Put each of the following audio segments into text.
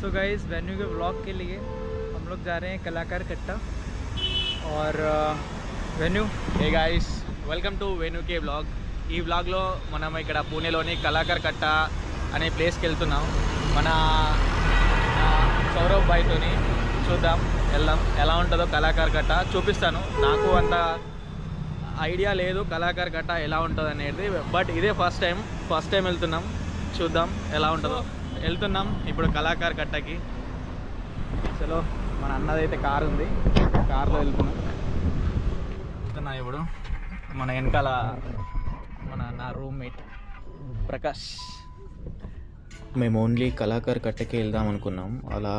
सो guys Venu के blog के लिए हम लोग जा रहे हैं कलाकार कट्टा और venue hey guys welcome to వేణుకే blog ఈ బ్లాగ్లో మనం ఇక్కడ పూణేలోని కళాకర్ కట్ట అనే ప్లేస్కి వెళ్తున్నాం మన ఆ, సౌరవ్ బాయ్తోని చూద్దాం వెళ్దాం ఎలా ఉంటుందో కళాకర్ కట్ట చూపిస్తాను నాకు అంత ఐడియా లేదు కళాకర్ కట్ట ఎలా ఉంటుంది అనేది బట్ ఇదే ఫస్ట్ టైం ఫస్ట్ టైం వెళ్తున్నాం చూద్దాం ఎలా ఉంటుందో వెళ్తున్నాం ఇప్పుడు కళాకార్ కట్టకి. చలో మన అన్నదైతే కారు ఉంది. కార్లో వెళ్తున్నాం. వెళ్తున్నా ఇప్పుడు మన వెనకాల మన నా రూమ్మేట్ ప్రకాష్. మేము ఓన్లీ కళాకార్ కట్టకి వెళ్దాం అనుకున్నాం. అలా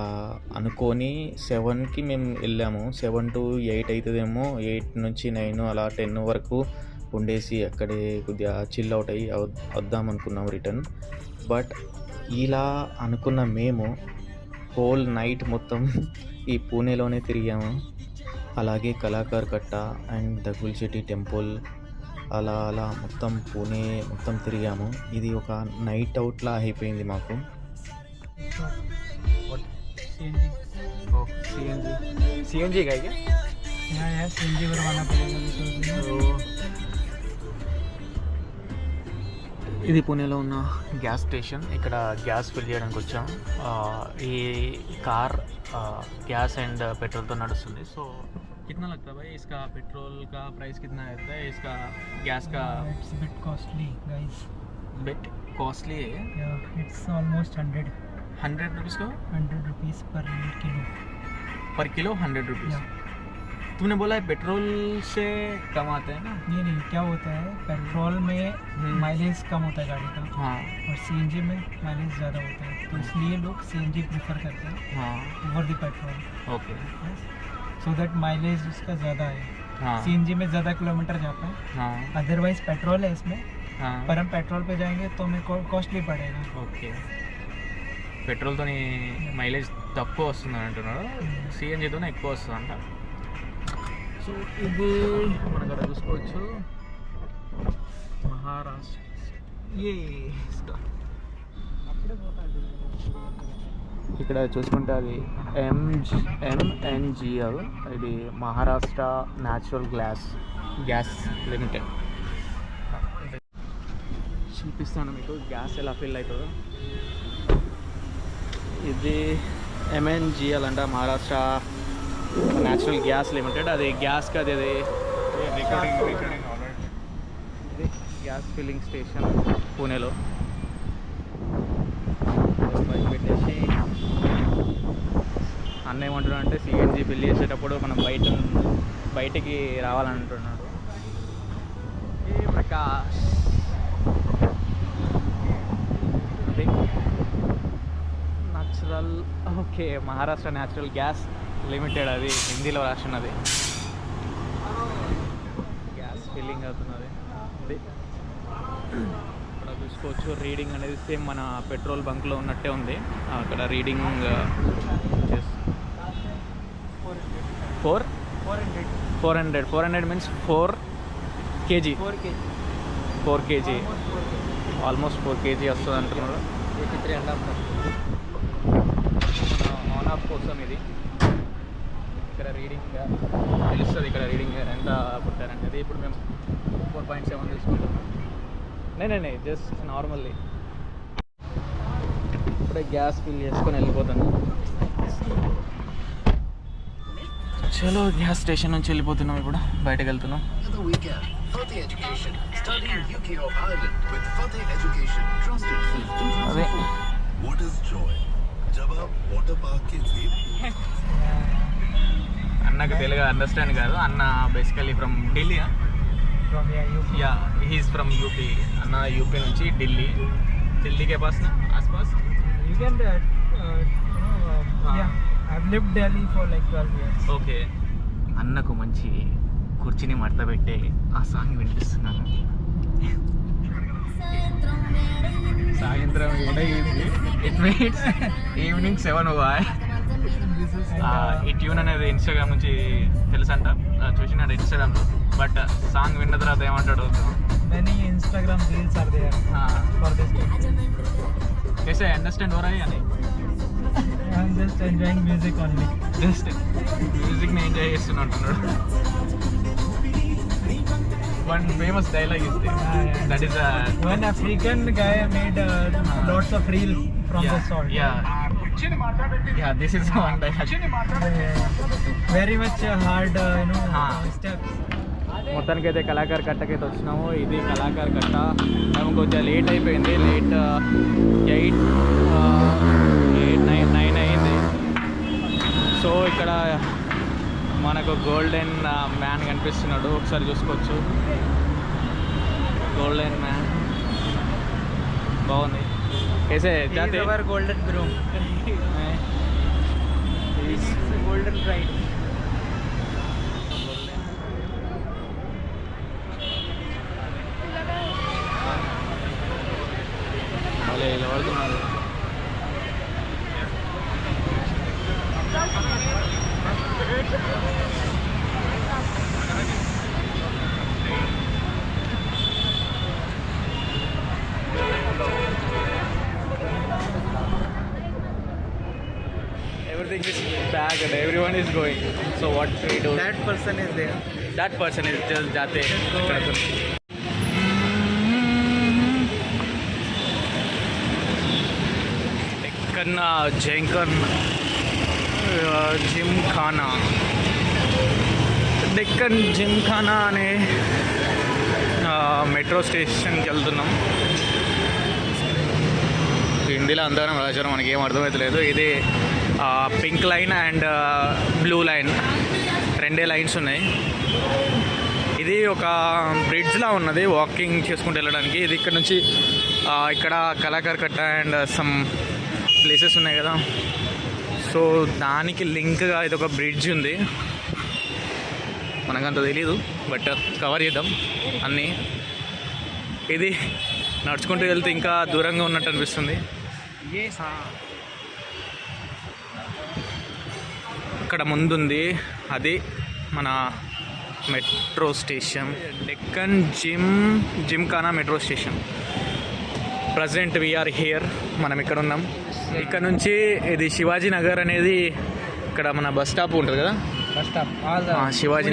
అనుకొని సెవెన్కి మేము వెళ్ళాము. సెవెన్ టు ఎయిట్ అవుతుందేమో ఎయిట్ నుంచి నైన్ అలా టెన్ వరకు ఉండేసి అక్కడే కొద్దిగా చిల్ అవుట్ అయ్యి వద్దాం అనుకున్నాం రిటర్న్. బట్ ఇలా అనుకున్న మేము హోల్ నైట్ మొత్తం ఈ పూణేలోనే తిరిగాము. అలాగే కళాకార్ కట్ట అండ్ ద గుల్చెట్టి టెంపుల్ అలా అలా మొత్తం పూణే మొత్తం తిరిగాము. ఇది ఒక నైట్ అవుట్లా అయిపోయింది మాకు. సిఎన్జీ సిఎన్జీ ఇది పూణేలో ఉన్న గ్యాస్ స్టేషన్ ఇక్కడ గ్యాస్ ఫిల్ చేయడానికి వచ్చాం ఆ, ఈ కార్ ఆ, గ్యాస్ అండ్ పెట్రోల్తో నడుస్తుంది సో कितना लगता है भाई इसका पेट्रोल का प्राइस कितना रहता है इसका गैस का it's bit costly guys bit costly है it's almost hundred hundred rupees का hundred rupees per kilo per kilo hundred rupees Yeah. तुमने बोला है पेट्रोल से कम आते हैं ना नहीं नहीं क्या होता है पेट्रोल में माइलेज कम होता है गाड़ी का हाँ और सीएनजी में माइलेज ज़्यादा होता है तो इसलिए लोग सीएनजी प्रेफर करते हैं हाँ over the petrol okay so that mileage उसका ज़्यादा है हाँ सीएनजी में ज़्यादा किलोमीटर जाता है हाँ अदरवाइज पेट्रोल है इसमें हाँ पर हम पेट्रोल पे जाएंगे तो हमें कॉस्टली पड़ेगा ఓకే పెట్రోల్తోని మైలేజ్ తక్కువ వస్తుంది అంటున్నారు సిఎన్జితోనే ఎక్కువ వస్తుందంట సో ఇది మనం ఇక్కడ చూసుకోవచ్చు. మహారాష్ట్ర. ఇక్కడ చూసుకుంటే అది ఎంఎన్జిఎల్ ఇది Maharashtra natural glass gas limited చూపిస్తాను మీకు గ్యాస్ ఎలా ఫిల్ అవుతుందో. ఇది ఎంఎన్జిఎల్ అంట మహారాష్ట్ర న్యాచురల్ గ్యాస్ లిమిటెడ్ అది గ్యాస్కి అది గ్యాస్ ఫిల్లింగ్ స్టేషన్ పూణేలో పెట్టేసి అన్న ఏమంటున్నాడు అంటే సిఎన్జి ఫిల్ చేసేటప్పుడు మనం బయట బయటికి రావాలంటున్నాడు. ప్రకాష్. అది. Natural okay Maharashtra natural gas limited అది హిందీలో రాసినది గ్యాస్ ఫిల్లింగ్ అవుతున్నది. అది. ఇక్కడ చూసుకోవచ్చు రీడింగ్ అనేది సేమ్ మన పెట్రోల్ బంక్లో ఉన్నట్టే ఉంది. అక్కడ reading four four hundred four hundred four hundred means four KG four KG almost four KG వస్తుంది అంటున్నారు ఆన్ ఆఫ్ కోసం ఇది. ఇక్కడ రీడింగ్ తెలుస్తుంది ఇక్కడ రీడింగ్ ఎంత పుట్టారనేది ఇప్పుడు మేము ఫోర్ పాయింట్ సెవెన్ తీసుకుంటాం నేనే జస్ట్ నార్మల్లీ ఇప్పుడే గ్యాస్ ఫిల్ చేసుకొని వెళ్ళిపోతాను చలో గ్యాస్ స్టేషన్ నుంచి వెళ్ళిపోతున్నాం ఇప్పుడు బయటకు వెళ్తున్నాం the weekend. Fateh Education. Study in UK or Ireland with Fateh Education. Trusted since అదే 2004. What is joy? जब आप वाटर पार्क के वेव అన్నకు తెలుగు అండర్స్టాండ్ కాదు. అన్న basically from Delhi yeah he's from UP అన్న యూపీ నుంచి ఢిల్లీ ఢిల్లీ కే ఆస్పాస్ ఓకే ah. అన్నకు మంచి కుర్చీని మడతపెట్టే ఆ సాంగ్ వినిపిస్తున్నాను. సాయంత్రం ఈవినింగ్ సెవెన్ ఓ ఈ ట్యూన్ అనేది ఇన్స్టాగ్రామ్ నుంచి తెలుసు అంట చూసిన ఇన్స్టాగ్రామ్ బట్ సాంగ్ విన్న తర్వాత ఏమంటాడు Instagram reels yes I understand or just enjoying music only enjoy చేస్తున్నా వన్ ఫేమస్ డైలాగ్ ఇస్తే guy made lots of reels yeah this is one dialogue Very much uh, hard, uh, you know, Ah. steps. మొత్తానికి అయితే కళాకార్ కట్టకైతే వచ్చినాము. ఇది కళాకార్ కట్ట. మేము కొంచెం late అయిపోయింది. Late eight eight nine nine అయింది. సో ఇక్కడ మనకు గోల్డెన్ మ్యాన్ కనిపిస్తున్నాడు. ఒకసారి చూసుకోవచ్చు. గోల్డెన్ మ్యాన్ బాగుంది. कैसे जाते our golden broom golden ride भले लवर तुम्हारा everything is packed and everyone is going. So what we do? That person is there. That person is just Jate. ఎక్కన్నా జంకన్ జిమ్ ఖానా డెక్కన్ జిమ్ ఖానా అనే మెట్రో స్టేషన్కి వెళ్తున్నాం హిందీలో అందరం రాశారు మనకేం అర్థమవుతలేదు ఇది pink line and blue line రెండే లైన్స్ ఉన్నాయి. ఇది ఒక బ్రిడ్జ్లా ఉన్నది వాకింగ్ చేసుకుంటూ వెళ్ళడానికి. ఇది ఇక్కడ నుంచి ఇక్కడ కళాకార్ కట్ట అండ్ సమ్ ప్లేసెస్ ఉన్నాయి కదా. సో దానికి లింక్గా ఇది ఒక బ్రిడ్జ్ ఉంది. మనకంత తెలియదు బట్ కవర్ చేద్దాం అన్నీ. ఇది నడుచుకుంటూ వెళ్తే ఇంకా దూరంగా ఉన్నట్టు అనిపిస్తుంది. ఇక్కడ ముందుంది. అది మన metro station. Deccan gym Gymkhana metro station. Present we're here మనం ఇక్కడ ఉన్నాం. ఇక్కడ నుంచి ఇది శివాజీ నగర్ అనేది ఇక్కడ మన బస్ స్టాప్ ఉంటుంది కదా? Shivaji.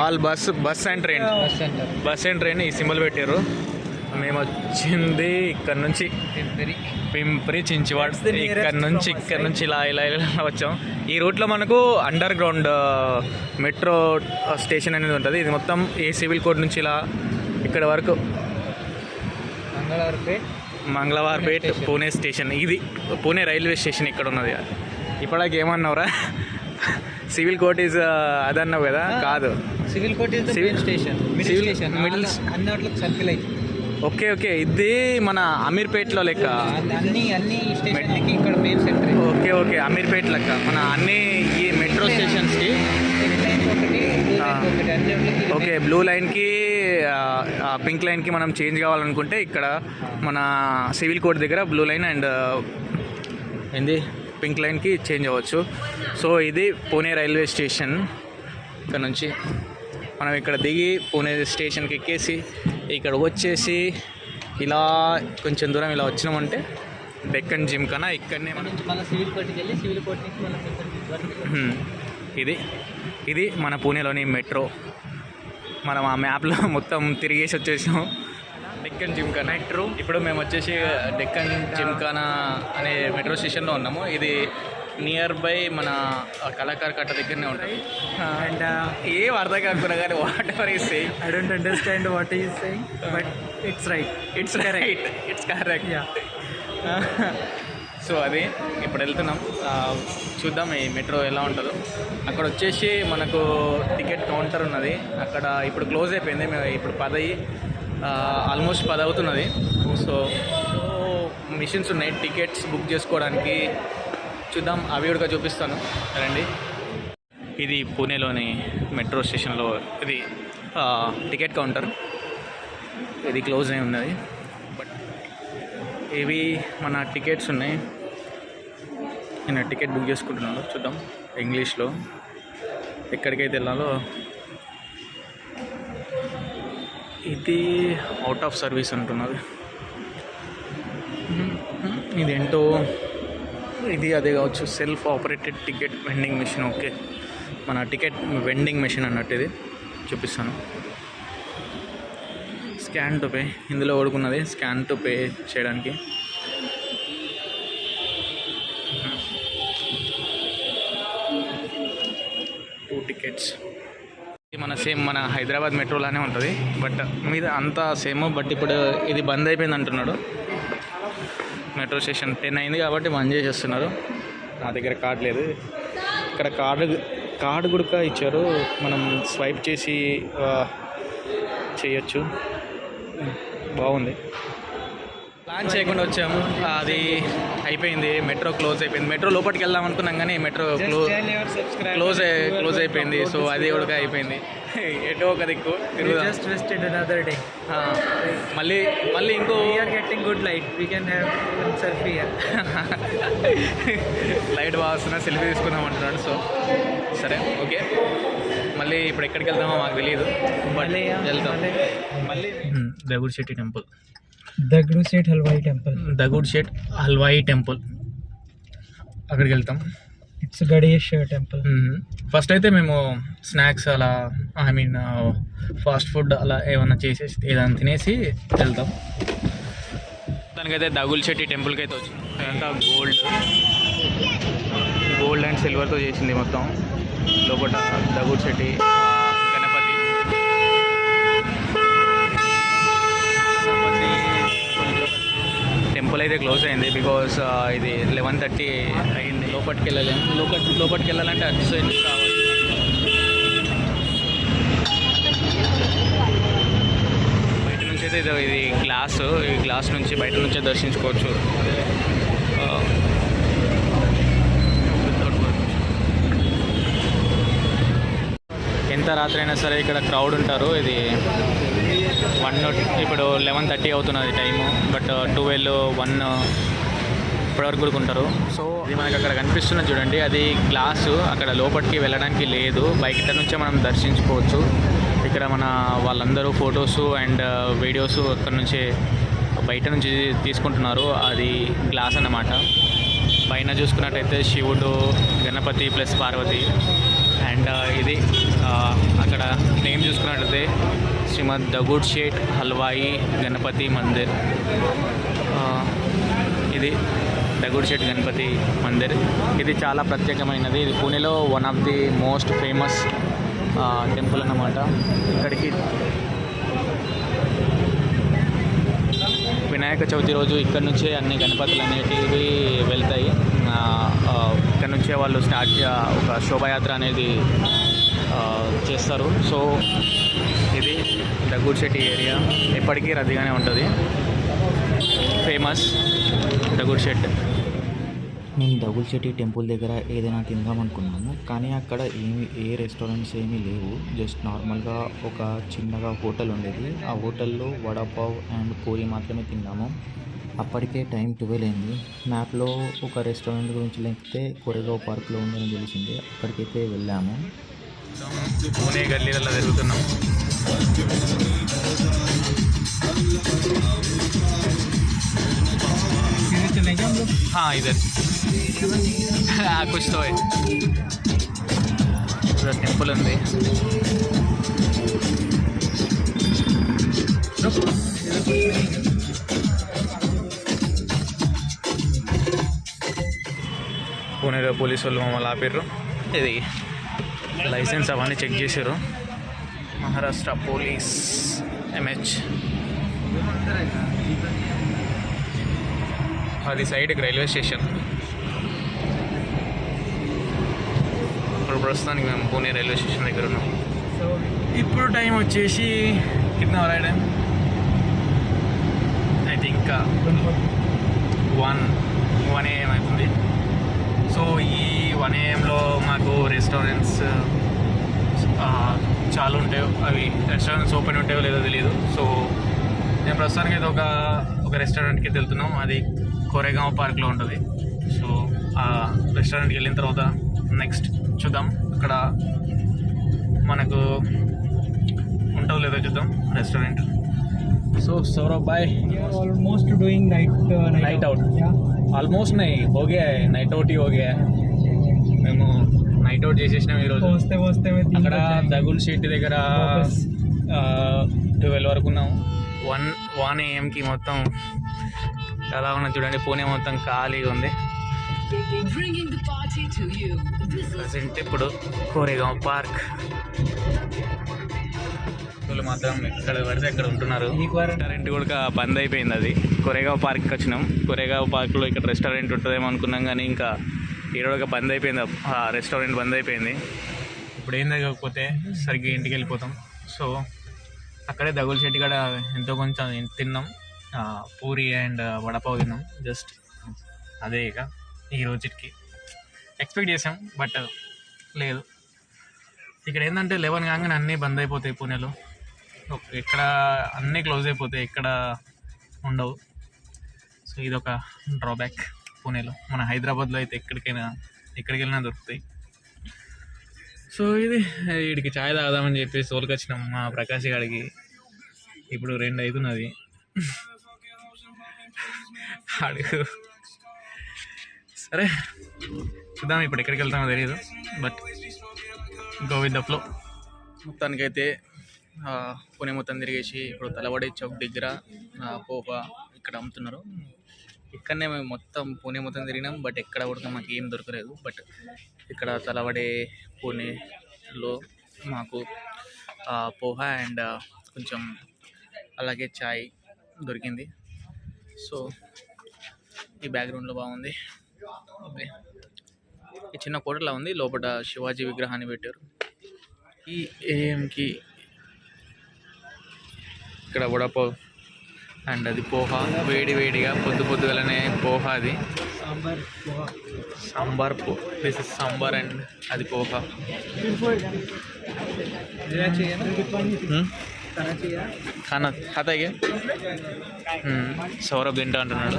All bus bus and train. Bus and train ఈ సింబల్ పెట్టారు. మేము వచ్చింది ఇక్కడ నుంచి. పింప్రి చించివాడ్ ఇక్కడ నుంచి ఇక్కడ. నుంచి ఇలా ఇలా ఇలా వచ్చాం ఈ రూట్లో మనకు అండర్ గ్రౌండ్ మెట్రో స్టేషన్ అనేది ఉంటుంది ఇది మొత్తం ఏ సివిల్ కోడ్ నుంచి ఇలా ఇక్కడ వరకు. మంగళవారపేట్ station. పూణే స్టేషన్ ఇది పూణే రైల్వే స్టేషన్ ఇక్కడ ఉన్నది ఇప్పటికి ఏమన్నావురా సివిల్ కోర్ట్ ఈజ్ అదన్నావు కదా కాదు Civil court is the Civil- main station. Middle Civil- station. middle All- s- అన్ని వాటికి సర్కిల్ అయితే ఓకే ఓకే. ఇది మన అమీర్పేట్లో లెక్క? అన్ని అన్ని స్టేషన్లకి ఇక్కడ main centre. Okay okay. Ameerpet లెక్క. మన అన్ని ఈ మెట్రో స్టేషన్స్కి? ఓకే బ్లూ లైన్కి పింక్ లైన్కి మనం చేంజ్ కావాలనుకుంటే ఇక్కడ మన సివిల్ కోడ్ దగ్గర బ్లూ లైన్ అండ్ ఏంది? పింక్ లైన్కి చేంజ్ అవ్వచ్చు. సో ఇది పూణే రైల్వే స్టేషన్. ఇక్కడ నుంచి మనం ఇక్కడ దిగి పూణే స్టేషన్కి ఎక్కేసి ఇక్కడ వచ్చేసి ఇలా కొంచెం దూరం ఇలా వచ్చినామంటే డెక్కన్ జిమ్ కన్నా ఇక్కడనే మనం. సివిల్ కోర్ట్కి సివిల్ కోర్ట్. ఇది ఇది మన పూణేలోని మెట్రో. మనం ఆ మ్యాప్లో మొత్తం తిరిగేసి వచ్చేసాం డెక్కన్ జిమ్ఖానా మెట్రో. ఇప్పుడు మేము వచ్చేసి డెక్కన్ జిమ్ఖానా అనే మెట్రో స్టేషన్లో ఉన్నాము. ఇది నియర్ బై మన కళాకార్ కట్ట దగ్గరనే ఉంటుంది. అండ్ ఏం అర్థం కాకుండా కానీ whatever is say I don't understand what is saying but it's right it's right it's correct so అది ఇప్పుడు వెళ్తున్నాం. చూద్దాం ఈ మెట్రో ఎలా ఉంటుందో. అక్కడ వచ్చేసి మనకు టికెట్ కౌంటర్ ఉన్నది. అక్కడ ఇప్పుడు క్లోజ్ అయిపోయింది. మేము ఇప్పుడు పది ఆల్మోస్ట్ పది అవుతున్నది సో మిషన్స్ ఉన్నాయి. టికెట్స్ బుక్ చేసుకోవడానికి చూద్దాం. అవి కూడా చూపిస్తాను. రండి. ఇది పూణేలోని మెట్రో స్టేషన్లో ఇది టికెట్ కౌంటర్. ఇది క్లోజ్ అయి ఉన్నది. బట్ ఇవి మన టికెట్స్ ఉన్నాయి. నేను టికెట్ బుక్ చేసుకుంటున్నాను. చూద్దాం. ఇంగ్లీష్లో ఎక్కడికైతే వెళ్ళాలో. ఇది అవుట్ ఆఫ్ సర్వీస్ అంటున్నది ఇదేంటో ఇది అదే కావచ్చు self operated ticket vending machine okay మన టికెట్ వెండింగ్ మెషిన్ అన్నట్టు ఇది చూపిస్తాను. స్కాన్ టు పే ఇందులో ఓడుకున్నది స్కాన్ టు పే చేయడానికి. టూ టికెట్స్ ఇది మన సేమ్ మన హైదరాబాద్ మెట్రోలానే ఉంటుంది బట్ మీద అంతా సేమ్ బట్ ఇప్పుడు ఇది బంద్ అయిపోయింది అంటున్నాడు. మెట్రో స్టేషన్ టెన్ అయింది కాబట్టి బంద్ చేసేస్తున్నారు నా దగ్గర కార్డు లేదు. ఇక్కడ కార్డు కార్డు కూడా ఇచ్చారు. మనం స్వైప్ చేసి చేయొచ్చు. బాగుంది. ప్లాన్ చేయకుండా వచ్చాము. అది అయిపోయింది. మెట్రో క్లోజ్ అయిపోయింది. మెట్రో లోపలికి వెళ్దాం అనుకున్నాం కానీ మెట్రో క్లోజ్ క్లోజ్ క్లోజ్ అయిపోయింది. సో అది కూడా అయిపోయింది. ఎటో ఒక దిక్కు wasted another day. ఆ, మళ్ళీ మళ్ళీ ఇంకో good light. We can have one selfie here. Light బాగా వస్తున్నా సెల్ఫీ తీసుకుందాం అంటున్నాడు సో సరే ఓకే మళ్ళీ ఇప్పుడు ఎక్కడికి వెళ్దామో మాకు తెలియదు బట్ మళ్ళీ, వెళ్తాం మళ్ళీ. మళ్ళీ Dagdu Shetty temple Guru Seth Halwai Temple. Dagdu Sheth Halwai temple అక్కడికి వెళ్తాం Ganesh uh, temple. ఫస్ట్ అయితే మేము స్నాక్స్ అలా ఐ మీన్ ఫాస్ట్ ఫుడ్ అలా ఏమన్నా చేసేసి ఏదైనా తినేసి వెళ్తాం. దానికైతే దగుల్ శెట్టి టెంపుల్కి అయితే వచ్చింది. అదంతా గోల్డ్ గోల్డ్ అండ్ సిల్వర్తో చేసింది మొత్తం. లోపల దగుల్ శెట్టి ఆ, గణపతి లోపల అయితే క్లోజ్ అయింది బికాస్ uh, ఇది లెవెన్ థర్టీ అయింది. లోపలికి వెళ్ళలేము లోపల లోపలికి వెళ్ళాలంటే అటు సైడ్ నుంచి బయట నుంచి అయితే ఇది ఇది గ్లాస్ ఈ గ్లాస్ నుంచి బయట నుంచే దర్శించుకోవచ్చు. Uh, ఎంత రాత్రి అయినా సరే ఇక్కడ క్రౌడ్ ఉంటారు. ఇది వన్ ఇప్పుడు లెవెన్ థర్టీ అవుతున్నది time but uh, twelve one uh, ఇప్పటివరకు కూడా ఉంటారు సో ఇది మనకి అక్కడ కనిపిస్తున్నది చూడండి అది గ్లాసు అక్కడ లోపలికి వెళ్ళడానికి లేదు. బయట నుంచే మనం దర్శించుకోవచ్చు. ఇక్కడ మన వాళ్ళందరూ ఫొటోస్ అండ్ uh, వీడియోస్ అక్కడ నుంచే బయట నుంచి తీసుకుంటున్నారు. అది గ్లాస్ అన్నమాట. పైన చూసుకున్నట్టయితే శివుడు గణపతి ప్లస్ పార్వతి. అండ్ ఇది ఆ, అక్కడ నేమ్ చూసుకున్నట్టయితే శ్రీమద్ దగుడ్ షేట్ హల్వాయి గణపతి మందిర్ ఇది దగుడ్షేట్ గణపతి మందిర్ ఇది చాలా ప్రత్యేకమైనది ఇది పూణేలో one of the most famous temple అన్నమాట ఇక్కడికి వినాయక చవితి రోజు ఇక్కడ నుంచే అన్ని గణపతులు అనేటివి వెళ్తాయి ఇక్కడ నుంచే వాళ్ళు స్టార్ట్ ఒక శోభాయాత్ర అనేది చేస్తారు. సో ఇది దగ్గూడ్ శెట్టి ఏరియా ఎప్పటికీ రద్దీగానే ఉంటుంది. ఫేమస్ దగ్గూడ్ షెట్ మేము దగుల్శెట్టి టెంపుల్ దగ్గర ఏదైనా తిందాం అనుకున్నాము కానీ అక్కడ ఏమి ఏ రెస్టారెంట్స్ ఏమీ లేవు. జస్ట్ నార్మల్గా ఒక చిన్నగా హోటల్ ఉండేది. ఆ హోటల్లో వడాపావ్ అండ్ పూరి మాత్రమే తిన్నాము. అప్పటికే టైం ట్వెల్వ్ అయింది. మ్యాప్లో ఒక రెస్టారెంట్ గురించి లేకపోతే కొరేగావ్ పార్క్లో ఉందని తెలిసింది. అక్కడికైతే వెళ్ళాము. పూణే గల్లీలలో తిరుగుతున్నాం. सीधे चलेंगे हम लोग हाँ इधर हाँ, कुछ तो है ఇక్కడ టెంపుల్ ఉంది పూణేలో పోలీసు వాళ్ళు మమ్మల్ని ఆపారు ఇది లైసెన్స్ అవన్నీ చెక్ చేశారు మహారాష్ట్ర పోలీస్ ఎంహెచ్ అది సైడ్కి రైల్వే స్టేషన్. ఇప్పుడు ప్రస్తుతానికి మేము పూణే రైల్వే స్టేషన్ దగ్గర ఉన్నాం. ఇప్పుడు టైం వచ్చేసి కింద time. I think one one AM అవుతుంది. సో ఈ వన్ ఏఎంలో మాకు రెస్టారెంట్స్ చాలా ఉంటాయి అవి రెస్టారెంట్స్ ఓపెన్ ఉంటాయో లేదో తెలియదు సో నేను ప్రస్తుతానికి అయితే ఒక ఒక రెస్టారెంట్కి వెళ్తున్నాం అది కోరేగాంవ్ పార్క్లో ఉంటుంది సో ఆ రెస్టారెంట్కి వెళ్ళిన తర్వాత నెక్స్ట్ చూద్దాం అక్కడ మనకు ఉంటుందో లేదో చూద్దాం restaurant so Saurav bye we are almost doing night uh, Night out. Yeah. Almost నై हो गया है నైట్ అవుట్ हो गया है మేము night out చేసేసినాం రోజు వస్తే వస్తే అక్కడ దగుల్ షీట్ దగ్గర ట్వెల్వ్ వరకు ఉన్నాం. వన్ వన్ ఏఎంకి మొత్తం ఎలా ఉన్నది చూడండి పూణే మొత్తం ఖాళీగా ఉంది. ప్రజెంట్ ఇప్పుడు కోరేగాం పార్క్. మాత్రం ఎక్కడ పడితే అక్కడ ఉంటున్నారు. రెస్టారెంట్ కూడా బంద్ అయిపోయింది అది. కొరేగావ్ పార్క్కి వచ్చినాం. కొరేగావ్ పార్క్లో ఇక్కడ రెస్టారెంట్ ఉంటుందేమో అనుకున్నాం కానీ ఇంకా ఈరోజు బంద్ అయిపోయింది. ఆ రెస్టారెంట్ బంద్ అయిపోయింది. ఇప్పుడు ఏం తగ్గకపోతే సరిగ్గా ఇంటికి వెళ్ళిపోతాం. సో అక్కడే దగులు చెట్టు కాడ ఎంతో కొంచెం తిన్నాం. పూరి అండ్ వడపావ్ తిన్నాం. జస్ట్ అదే ఇక ఈ రోజుకి. ఎక్స్పెక్ట్ చేసాం బట్ లేదు. ఇక్కడ ఏంటంటే లెవెన్ కాగానే అన్నీ బంద్ అయిపోతాయి పూణేలో. ఇక్కడ అన్నీ క్లోజ్ అయిపోతాయి ఇక్కడ ఉండవు. సో ఇది ఒక డ్రాబ్యాక్ పూణేలో. మన హైదరాబాద్లో అయితే ఎక్కడికైనా ఎక్కడికి వెళ్ళినా దొరుకుతాయి. సో ఇది వీడికి ఛాయ్ తాగుదామని చెప్పి సోల్కి వచ్చినాం మా ప్రకాష్ గారికి ఇప్పుడు రెండు అవుతున్నది. అడుగు. సరే చూద్దాం ఇప్పుడు ఎక్కడికి వెళ్తామో తెలియదు but go with the flow. మొత్తానికైతే పుణె మొత్తం తిరిగేసి ఇప్పుడు తలబడి చౌక్ దగ్గర పోప ఇక్కడ అమ్ముతున్నారు. ఇక్కడనే మేము మొత్తం పూణే మొత్తం తిరిగినాం బట్ ఎక్కడ కూడా మాకు ఏం దొరకలేదు. బట్ ఇక్కడ తలవడే పూణేలో మాకు పోహా అండ్ కొంచెం అలాగే చాయ్ దొరికింది. సో ఈ బ్యాక్గ్రౌండ్లో బాగుంది. ఓకే. ఈ చిన్న కోటలా ఉంది లోపల శివాజీ విగ్రహాన్ని పెట్టారు. ఈ ఏఎంకి ఇక్కడ వడపావ్ అండ్ అది పోహా వేడి వేడిగా పొద్దు పొద్దుగలనే పోహా అది. Sambar poha. This is sambar and అది పోహా. ఖానా hmm? hmm, సౌరభ్ తింటా అంటున్నాడు.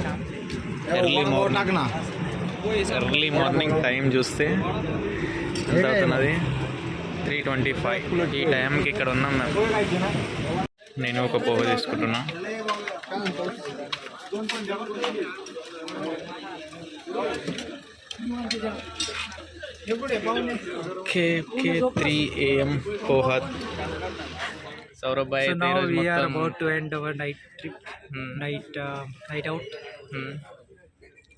Early morning early morning time చూస్తే ఎంత అవుతున్నది? త్రీ ట్వంటీ ఫైవ్ ఈ టైంకి ఇక్కడ ఉన్నాం మేము. నేను ఒక పోహ తీసుకుంటున్నా. కే కే త్రీ ఏఎం సౌరభ్ భాయ్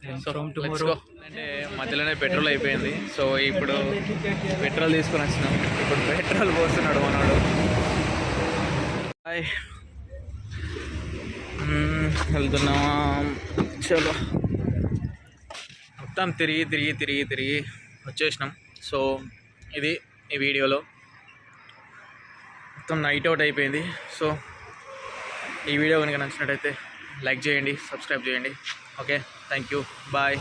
and so from let's tomorrow. Go అంటే మధ్యలోనే పెట్రోల్ అయిపోయింది. సో ఇప్పుడు పెట్రోల్ తీసుకొని వచ్చినాం. ఇప్పుడు పెట్రోల్ పోస్తున్నాడు మనోడు. హాయ్ వెళ్తున్నామా చలో. మొత్తం తిరిగి తిరిగి తిరిగి తిరిగి వచ్చేసినాం. సో ఇది ఈ వీడియోలో. మొత్తం నైట్ అవుట్ అయిపోయింది. సో ఈ వీడియో కనుక నచ్చినట్టయితే లైక్ చేయండి సబ్స్క్రైబ్ చేయండి. Okay thank you bye